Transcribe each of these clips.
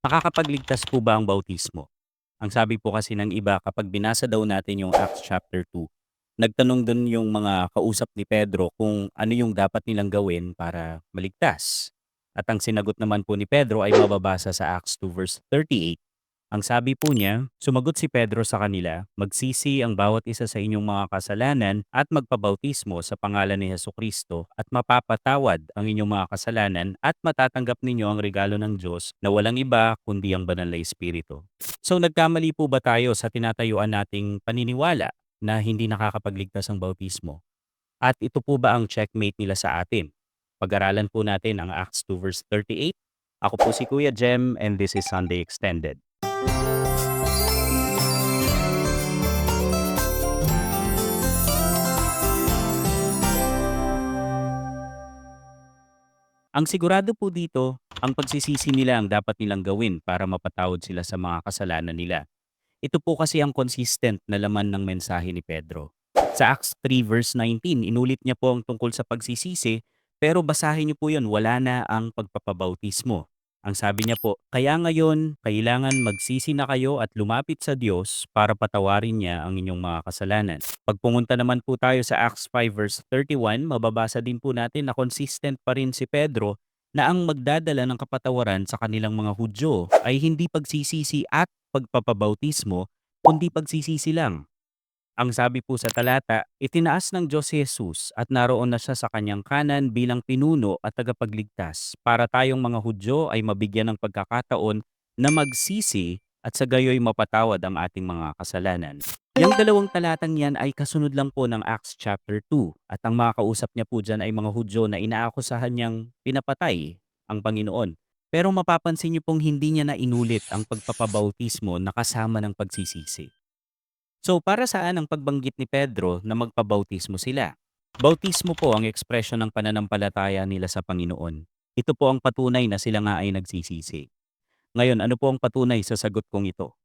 Nakakapagligtas po ba ang bautismo? Ang sabi po kasi ng iba kapag binasa daw natin yung Acts chapter 2, nagtanong dun yung mga kausap ni Pedro kung ano yung dapat nilang gawin para maligtas. At ang sinagot naman po ni Pedro ay mababasa sa Acts 2 verse 38. Ang sabi po niya, sumagot si Pedro sa kanila, magsisi ang bawat isa sa inyong mga kasalanan at magpabautismo sa pangalan ni Heso Kristo at mapapatawad ang inyong mga kasalanan at matatanggap ninyo ang regalo ng Diyos na walang iba kundi ang banal na Espiritu. So nagkamali po ba tayo sa tinatayuan nating paniniwala na hindi nakakapagligtas ang bautismo? At ito po ba ang checkmate nila sa atin? Pag-aralan po natin ang Acts 2 verse 38. Ako po si Kuya Jem and this is Sunday Extended. Ang sigurado po dito, ang pagsisisi nila ang dapat nilang gawin para mapatawad sila sa mga kasalanan nila. Ito po kasi ang consistent na laman ng mensahe ni Pedro. Sa Acts 3 verse 19, inulit niya po ang tungkol sa pagsisisi, pero basahin niyo po yun, wala na ang pagpapabautismo. Ang sabi niya po, kaya ngayon, kailangan magsisi na kayo at lumapit sa Diyos para patawarin niya ang inyong mga kasalanan. Pag pumunta naman po tayo sa Acts 5 verse 31, mababasa din po natin na consistent pa rin si Pedro na ang magdadala ng kapatawaran sa kanilang mga Hudyo ay hindi pagsisisi at pagpapabautismo, kundi pagsisisi lang. Ang sabi po sa talata, itinaas ng Diyos si Jesus at naroon na siya sa kanyang kanan bilang pinuno at tagapagligtas para tayong mga Hudyo ay mabigyan ng pagkakataon na magsisi at sa gayoy mapatawad ang ating mga kasalanan. Yung dalawang talatang yan ay kasunod lang po ng Acts chapter 2 at ang mga kausap niya po dyan ay mga Hudyo na inaakusahan niyang pinapatay ang Panginoon. Pero mapapansin niyo pong hindi niya na inulit ang pagpapabautismo na kasama ng pagsisisi. So para saan ang pagbanggit ni Pedro na magpabautismo sila? Bautismo po ang ekspresyon ng pananampalataya nila sa Panginoon. Ito po ang patunay na sila nga ay nagsisisi. Ngayon, ano po ang patunay sa sagot kong ito?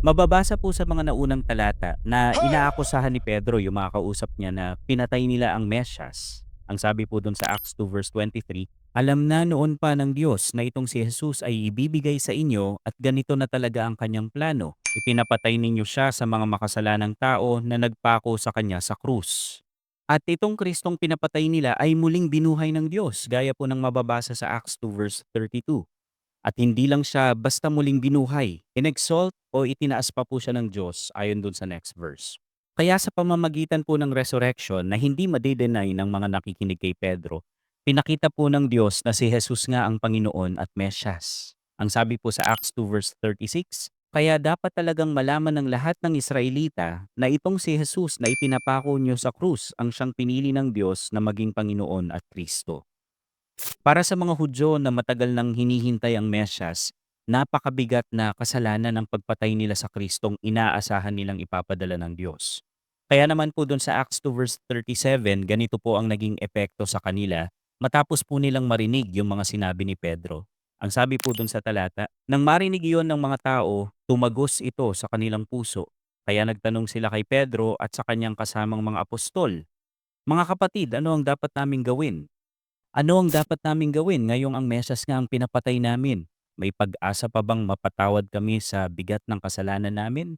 Mababasa po sa mga naunang talata na inaakusahan ni Pedro yung mga kausap niya na pinatay nila ang Mesyas. Ang sabi po dun sa Acts 2 verse 23, alam na noon pa ng Diyos na itong si Jesus ay ibibigay sa inyo at ganito na talaga ang kanyang plano. Ipinapatay ninyo siya sa mga makasalanang tao na nagpako sa kanya sa krus. At itong Kristong pinapatay nila ay muling binuhay ng Diyos gaya po ng mababasa sa Acts 2 verse 32. At hindi lang siya basta muling binuhay, inexalt o itinaas pa po siya ng Diyos ayon dun sa next verse. Kaya sa pamamagitan po ng resurrection na hindi madidenay ng mga nakikinig kay Pedro, pinakita po ng Diyos na si Jesus nga ang Panginoon at Mesyas. Ang sabi po sa Acts 2 verse 36, kaya dapat talagang malaman ng lahat ng Israelita na itong si Jesus na ipinapako niyo sa krus ang siyang pinili ng Diyos na maging Panginoon at Kristo. Para sa mga Hudyo na matagal nang hinihintay ang Mesyas, napakabigat na kasalanan ng pagpatay nila sa Kristong inaasahan nilang ipapadala ng Diyos. Kaya naman po doon sa Acts 2 verse 37, ganito po ang naging epekto sa kanila matapos po nilang marinig yung mga sinabi ni Pedro. Ang sabi po doon sa talata, nang marinig iyon ng mga tao, tumagos ito sa kanilang puso. Kaya nagtanong sila kay Pedro at sa kanyang kasamang mga apostol, Mga kapatid, ano ang dapat naming gawin? Ano ang dapat naming gawin ngayong ang mesas nga ang pinapatay namin? May pag-asa pa bang mapatawad kami sa bigat ng kasalanan namin?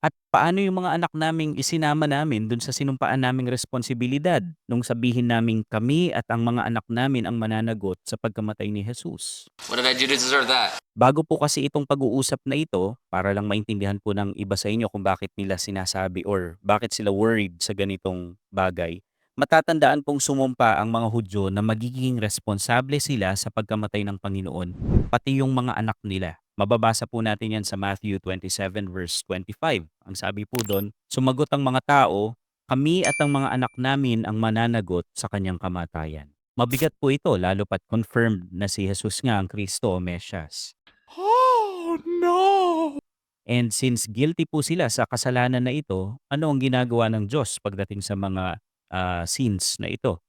At paano yung mga anak naming isinama namin dun sa sinumpaan naming responsibilidad nung sabihin naming kami at ang mga anak namin ang mananagot sa pagkamatay ni Jesus? What did I do to deserve that? Bago po kasi itong pag-uusap na ito, para lang maintindihan po ng iba sa inyo kung bakit nila sinasabi or bakit sila worried sa ganitong bagay, matatandaan pong sumumpa ang mga Hudyo na magiging responsable sila sa pagkamatay ng Panginoon, pati yung mga anak nila. Mababasa po natin yan sa Matthew 27 verse 25. Ang sabi po doon, sumagot ang mga tao, kami at ang mga anak namin ang mananagot sa kanyang kamatayan. Mabigat po ito lalo pat confirmed na si Jesus nga ang Kristo o Mesyas. Oh no! And since guilty po sila sa kasalanan na ito, ano ang ginagawa ng Diyos pagdating sa mga ah, sins na ito?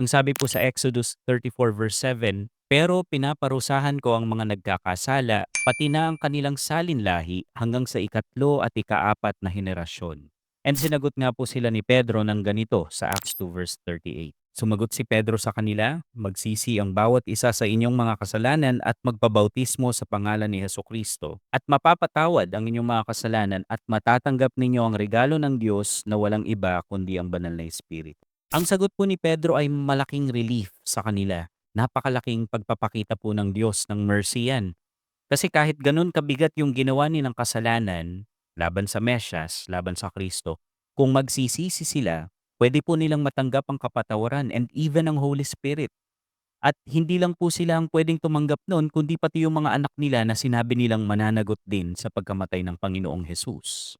Ang sabi po sa Exodus 34 verse 7, Pero pinaparusahan ko ang mga nagkakasala, pati na ang kanilang salinlahi hanggang sa ikatlo at ikaapat na henerasyon. And sinagot nga po sila ni Pedro ng ganito sa Acts 2 verse 38. Sumagot si Pedro sa kanila, magsisi ang bawat isa sa inyong mga kasalanan at magpabautismo sa pangalan ni Heso Kristo at mapapatawad ang inyong mga kasalanan at matatanggap ninyo ang regalo ng Diyos na walang iba kundi ang banal na Espiritu. Ang sagot po ni Pedro ay malaking relief sa kanila. Napakalaking pagpapakita po ng Diyos ng mercy yan. Kasi kahit ganun kabigat yung ginawa nilang kasalanan, laban sa Mesyas, laban sa Kristo, kung magsisisi sila, pwede po nilang matanggap ang kapatawaran and even ang Holy Spirit. At hindi lang po sila ang pwedeng tumanggap noon, kundi pati yung mga anak nila na sinabi nilang mananagot din sa pagkamatay ng Panginoong Hesus.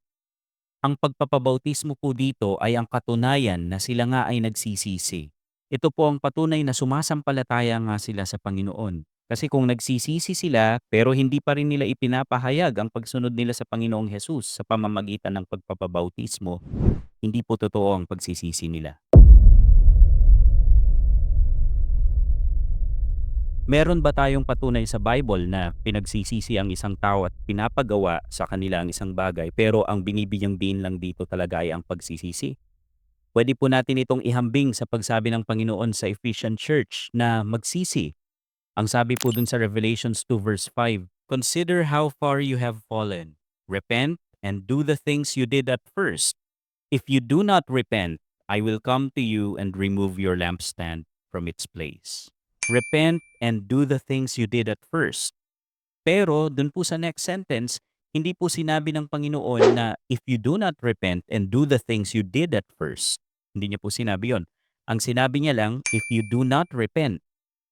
Ang pagpapabautismo po dito ay ang katunayan na sila nga ay nagsisisi. Ito po ang patunay na sumasampalataya nga sila sa Panginoon. Kasi kung nagsisisi sila pero hindi pa rin nila ipinapahayag ang pagsunod nila sa Panginoong Hesus sa pamamagitan ng pagpapabautismo, hindi po totoo ang pagsisisi nila. Meron ba tayong patunay sa Bible na pinagsisisi ang isang tao at pinapagawa sa kanila ang isang bagay pero ang binibigyang din lang dito talaga ay ang pagsisisi? Pwede po natin itong ihambing sa pagsabi ng Panginoon sa Ephesian Church na magsisi. Ang sabi po dun sa Revelations 2 verse 5, Consider how far you have fallen. Repent and do the things you did at first. If you do not repent, I will come to you and remove your lampstand from its place. Repent and do the things you did at first. Pero dun po sa next sentence, hindi po sinabi ng Panginoon na if you do not repent and do the things you did at first. Hindi niya po sinabi yon. Ang sinabi niya lang, if you do not repent.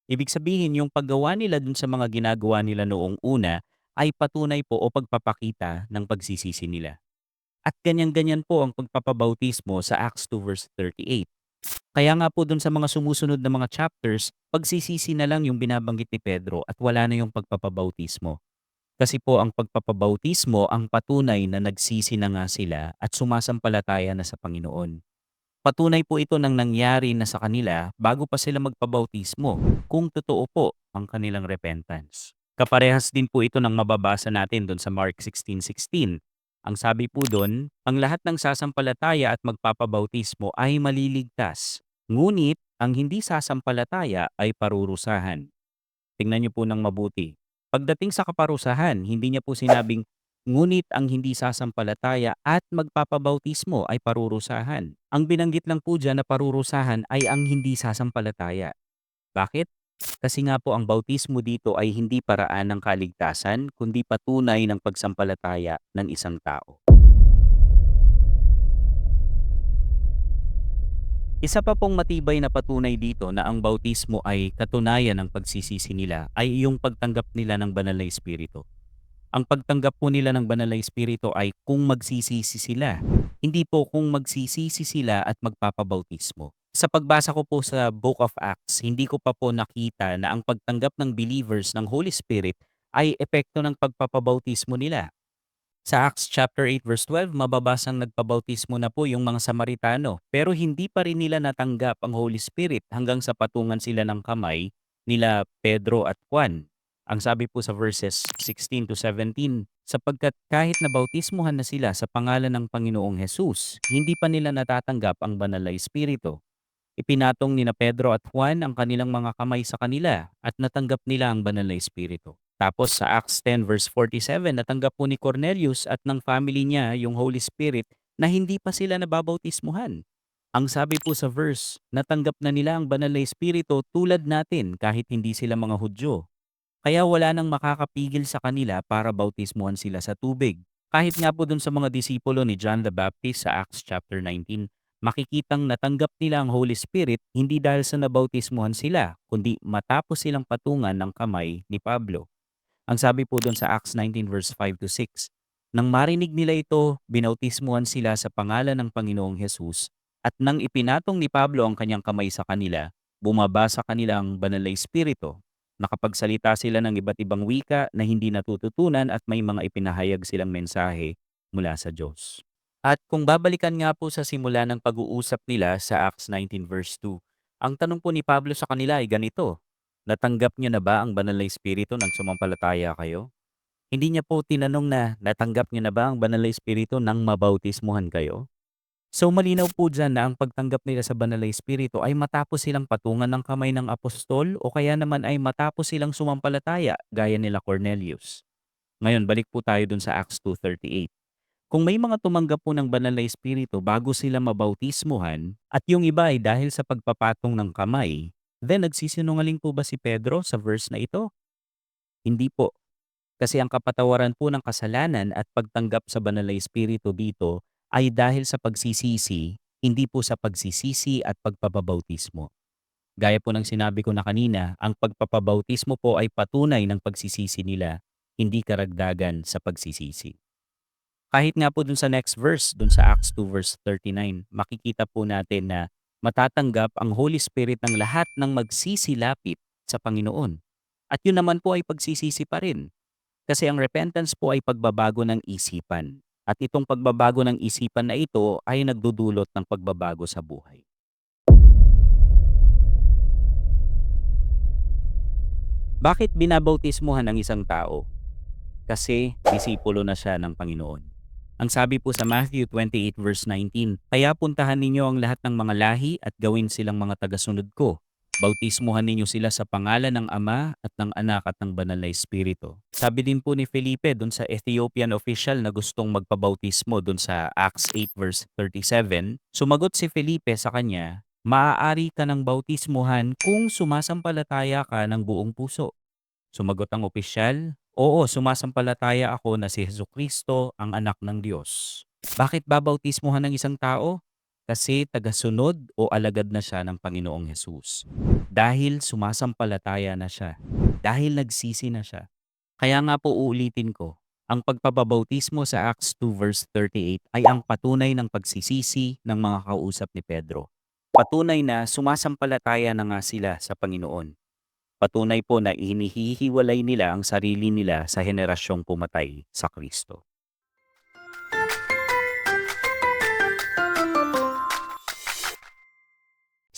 Ibig sabihin, yung paggawa nila dun sa mga ginagawa nila noong una ay patunay po o pagpapakita ng pagsisisi nila. At ganyan-ganyan po ang pagpapabautismo sa Acts 2 verse 38. Kaya nga po dun sa mga sumusunod na mga chapters, pagsisisi na lang yung binabanggit ni Pedro at wala na yung pagpapabautismo. Kasi po ang pagpapabautismo ang patunay na nagsisi na nga sila at sumasampalataya na sa Panginoon. Patunay po ito ng nangyari na sa kanila bago pa sila magpabautismo kung totoo po ang kanilang repentance. Kaparehas din po ito ng mababasa natin doon sa Mark 16.16. Ang sabi po doon, ang lahat ng sasampalataya at magpapabautismo ay maliligtas. Ngunit ang hindi sasampalataya ay parurusahan. Tingnan niyo po ng mabuti. Pagdating sa kaparusahan, hindi niya po sinabing, ngunit ang hindi sasampalataya at magpapabautismo ay parurusahan. Ang binanggit lang po dyan na parurusahan ay ang hindi sasampalataya. Bakit? Kasi nga po ang bautismo dito ay hindi paraan ng kaligtasan, kundi patunay ng pagsampalataya ng isang tao. Isa pa pong matibay na patunay dito na ang bautismo ay katunayan ng pagsisisi nila ay yung pagtanggap nila ng banal na espiritu. Ang pagtanggap po nila ng banal na espiritu ay kung magsisisi sila, hindi po kung magsisisi sila at magpapabautismo. Sa pagbasa ko po sa Book of Acts, hindi ko pa po nakita na ang pagtanggap ng believers ng Holy Spirit ay epekto ng pagpapabautismo nila. Sa Acts chapter 8 verse 12, mababasang nagpabautismo na po yung mga Samaritano pero hindi pa rin nila natanggap ang Holy Spirit hanggang sa patungan sila ng kamay nila Pedro at Juan. Ang sabi po sa verses 16 to 17, sapagkat kahit nabautismuhan na sila sa pangalan ng Panginoong Hesus, hindi pa nila natatanggap ang banal na Espiritu. Ipinatong ni na Pedro at Juan ang kanilang mga kamay sa kanila at natanggap nila ang banal na Espiritu. Tapos sa Acts 10 verse 47, natanggap po ni Cornelius at ng family niya yung Holy Spirit na hindi pa sila nababautismuhan. Ang sabi po sa verse, natanggap na nila ang banal na Espiritu tulad natin kahit hindi sila mga Hudyo. Kaya wala nang makakapigil sa kanila para bautismuhan sila sa tubig. Kahit nga po dun sa mga disipulo ni John the Baptist sa Acts chapter 19, makikitang natanggap nila ang Holy Spirit hindi dahil sa nabautismuhan sila, kundi matapos silang patungan ng kamay ni Pablo. Ang sabi po doon sa Acts 19 verse 5 to 6, Nang marinig nila ito, binautismuhan sila sa pangalan ng Panginoong Hesus at nang ipinatong ni Pablo ang kanyang kamay sa kanila, bumaba sa kanilang banal na espiritu. Nakapagsalita sila ng iba't ibang wika na hindi natututunan at may mga ipinahayag silang mensahe mula sa Diyos. At kung babalikan nga po sa simula ng pag-uusap nila sa Acts 19 verse 2, ang tanong po ni Pablo sa kanila ay ganito, Natanggap niyo na ba ang banal na espiritu nang sumampalataya kayo? Hindi niya po tinanong na natanggap niyo na ba ang banal na espiritu nang mabautismuhan kayo? So malinaw po dyan na ang pagtanggap nila sa banal na espiritu ay matapos silang patungan ng kamay ng apostol o kaya naman ay matapos silang sumampalataya gaya nila Cornelius. Ngayon balik po tayo dun sa Acts 2.38. Kung may mga tumanggap po ng banal na espiritu bago sila mabautismuhan at yung iba ay dahil sa pagpapatong ng kamay, then nagsisinungaling po ba si Pedro sa verse na ito? Hindi po. Kasi ang kapatawaran po ng kasalanan at pagtanggap sa banal na espiritu dito ay dahil sa pagsisisi, hindi po sa pagsisisi at pagpapabautismo. Gaya po ng sinabi ko na kanina, ang pagpapabautismo po ay patunay ng pagsisisi nila, hindi karagdagan sa pagsisisi. Kahit nga po dun sa next verse, dun sa Acts 2 verse 39, makikita po natin na matatanggap ang Holy Spirit ng lahat ng magsisilapit sa Panginoon. At yun naman po ay pagsisisi pa rin. Kasi ang repentance po ay pagbabago ng isipan. At itong pagbabago ng isipan na ito ay nagdudulot ng pagbabago sa buhay. Bakit binabautismuhan ng isang tao? Kasi disipulo na siya ng Panginoon. Ang sabi po sa Matthew 28 verse 19, Kaya puntahan ninyo ang lahat ng mga lahi at gawin silang mga tagasunod ko. Bautismuhan ninyo sila sa pangalan ng Ama at ng Anak at ng Banal na Espiritu. Sabi din po ni Felipe dun sa Ethiopian official na gustong magpabautismo dun sa Acts 8 verse 37, sumagot si Felipe sa kanya, Maaari ka ng bautismuhan kung sumasampalataya ka ng buong puso. Sumagot ang opisyal, Oo, sumasampalataya ako na si Heso Kristo ang anak ng Diyos. Bakit babautismuhan ng isang tao? Kasi tagasunod o alagad na siya ng Panginoong Hesus. Dahil sumasampalataya na siya. Dahil nagsisi na siya. Kaya nga po uulitin ko, ang pagpapabautismo sa Acts 2 verse 38 ay ang patunay ng pagsisisi ng mga kausap ni Pedro. Patunay na sumasampalataya na nga sila sa Panginoon. Patunay po na hinihihiwalay nila ang sarili nila sa henerasyong pumatay sa Kristo.